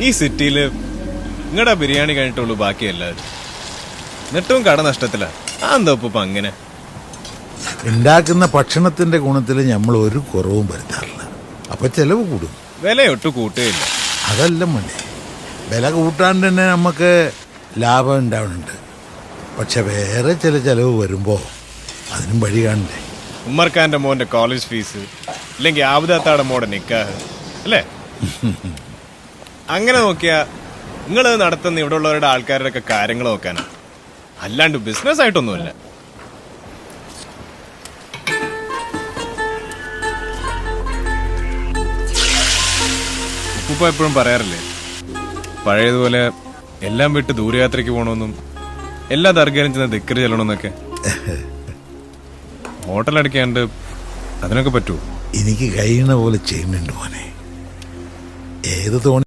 ഈ സിറ്റിയിൽ നിങ്ങളുടെ ബിരിയാണി കഴിഞ്ഞിട്ടുള്ളൂ ബാക്കി എല്ലാവരും എന്നിട്ടും കട നഷ്ടത്തില. ആ എന്താ ഉപ്പ അങ്ങനെ? ഉണ്ടാക്കുന്ന ഭക്ഷണത്തിന്റെ ഗുണത്തിൽ നമ്മൾ ഒരു കുറവും വരുത്താറില്ല. അപ്പൊ ചെലവ് കൂടും. വില ഒട്ടും കൂട്ടുകയില്ല. അതല്ല മണി വില കൂട്ടാണ്ട് തന്നെ നമുക്ക് ലാഭം ഉണ്ടാവുന്നുണ്ട്. പക്ഷെ വേറെ ചില ചെലവ് വരുമ്പോ അതിനും വഴി കാണണ്ടേ? ഉമ്മർഖാന്റെ മോന്റെ കോളേജ് ഫീസ് അല്ലെങ്കിൽ ആബുദാത്താടെ മോടെ നിക്കാഹ്. അല്ലേ? അങ്ങനെ നോക്കിയാ നിങ്ങൾ നടത്തുന്ന ഇവിടെ ഉള്ളവരുടെ ആൾക്കാരുടെ ഒക്കെ കാര്യങ്ങൾ നോക്കാനാ. അല്ലാണ്ട് ബിസിനസ് ആയിട്ടൊന്നുമില്ല ഉപ്പുപ്പ എപ്പോഴും പറയാറില്ലേ? പഴയതുപോലെ എല്ലാം വിട്ട് ദൂരയാത്രയ്ക്ക് പോകണമെന്നും എല്ലാ ദർഗയിലും ചെന്ന് ദിക്കറ് ചെല്ലണമെന്നൊക്കെ ഹോട്ടൽ അടിക്കാണ്ട് അതിനൊക്കെ പറ്റുമോ എനിക്ക് കഴിയുന്ന പോലെ ചെയ്യുന്നുണ്ട് മോനെ. ഏത് തോണി